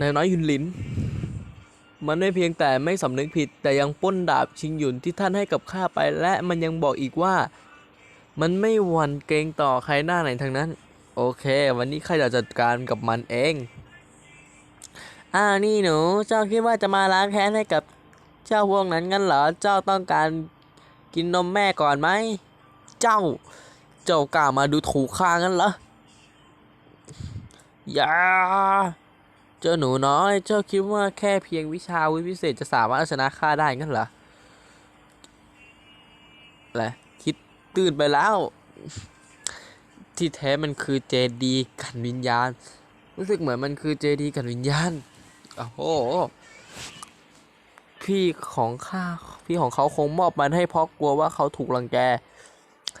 นายน้อยหยุนหลิน มันไม่เพียงแต่ไม่สำนึกผิด แต่ยังป้นดาบชิงหยุนที่ท่านให้กับข้าไป และมันยังบอกอีกว่า มันไม่หวั่นเกรงต่อใครหน้าไหนทั้งนั้น โอเค วันนี้ข้าจะจัดการกับมันเองอ้าวนี่หนู เจ้าคิดว่าจะมาล้างแค้นให้กับเจ้าพวกนั้นงั้นเหรอ เจ้าต้องการกินนมแม่ก่อนไหม เจ้า เจ้ากล้ามาดูถูกข้างั้นเหรอ อย่า เจ้าหนูน้อย เจ้าคิดว่าแค่เพียงวิชาวิพิเศษจะสามารถอาชนะข้าได้งั้นเหรออะไรคิดตื่นไปแล้ว ที่แท้มันคือเจดีกันวิญญาณ รู้สึกเหมือนมันคือเจดีกันวิญญาณโอ้โหพี่ของข้าพี่ของเขาคงมอบมันให้เพราะกลัวว่าเขาถูกรังแก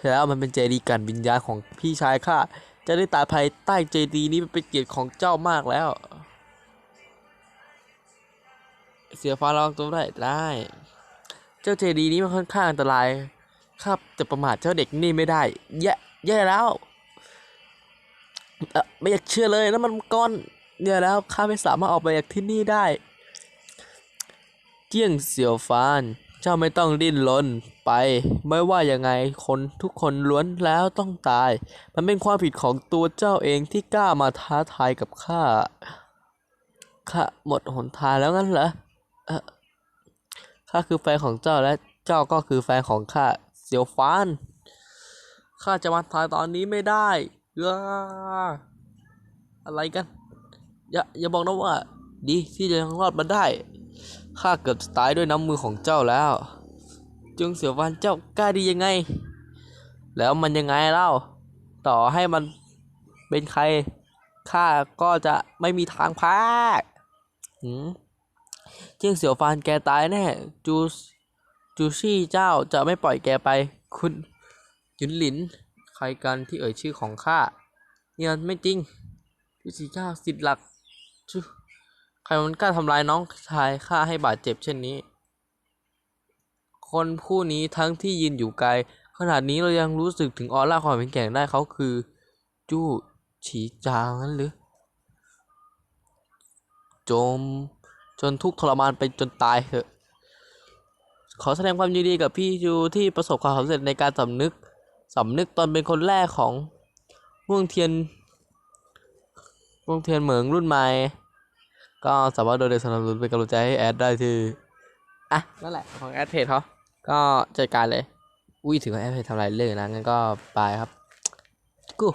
แล้วมันเป็นเจดีกันวิญญาณของพี่ชายข้าจะได้ตายภายใต้เจดีนี้เป็นเกียรติของเจ้ามากแล้ว เสียฟ้าร้องตัวได้ได้ เจ้าเจดีนี้มันค่อนข้างอันตรายข้าจะประมาทเจ้าเด็กนี่ไม่ได้ แย่แย่แล้วเอ่อไม่อยากเชื่อเลยนะมันก้อนเนี่ยแล้วข้าไม่สามารถออกไปจากที่นี่ได้ เจียงเสี่ยวฟาน เจ้าไม่ต้องดิ้นรนไป ไม่ว่ายังไงคนทุกคนล้วนแล้วต้องตาย มันเป็นความผิดของตัวเจ้าเองที่กล้ามาท้าทายกับข้าข้าหมดหนทางแล้วงั้นเหรอ ข้าคือแฟนของเจ้าและเจ้าก็คือแฟนของข้าเสียวฟานข้าจะมาทายตอนนี้ไม่ได้เอออะไรกัน อย่าอย่าบอกนะว่า ดีที่จะยังรอดมาได้ข้าเกือบตายด้วยน้ำมือของเจ้าแล้ว จงเสียววันเจ้ากล้าดียังไง แล้วมันยังไงเล่า ต่อให้มันเป็นใครข้าก็จะไม่มีทางพากหืม เจียงเสี่ยวฟานแกตายแน่ จูจูชี่เจ้าจะไม่ปล่อยแกไป คุณหยุนหลิน ใครกันที่เอ่ยชื่อของข้าเนี่ยไม่จริงจูชี่เจ้าสิทธิ์หลักจูใครมันกล้าทำลายน้องชายข้าให้บาดเจ็บเช่นนี้ คนผู้นี้ทั้งที่ยืนอยู่ไกล ขนาดนี้เรายังรู้สึกถึงออร่าความเป็นแกร่งได้เขาคือ จู้ฉีจางนั้นหรือโจม จนทุกข์ทรมานไปจนตายเถอะ ขอแสดงความยินดีกับพี่จูที่ประสบความสำเร็จในการสำนึกสำนึกตอนเป็นคนแรกของม่วงเทียนม่วงเทียนเหมืองรุ่นใหม่ ก็สามารถโดนสนับสนุนเป็นกำลังใจให้แอดได้ที่อะนั่นแหละของแอดเพจเขาก็จัดการเลย อุ้ยถึงแอดเพจทำลายเรื่องนะงั้นก็ไปครับกู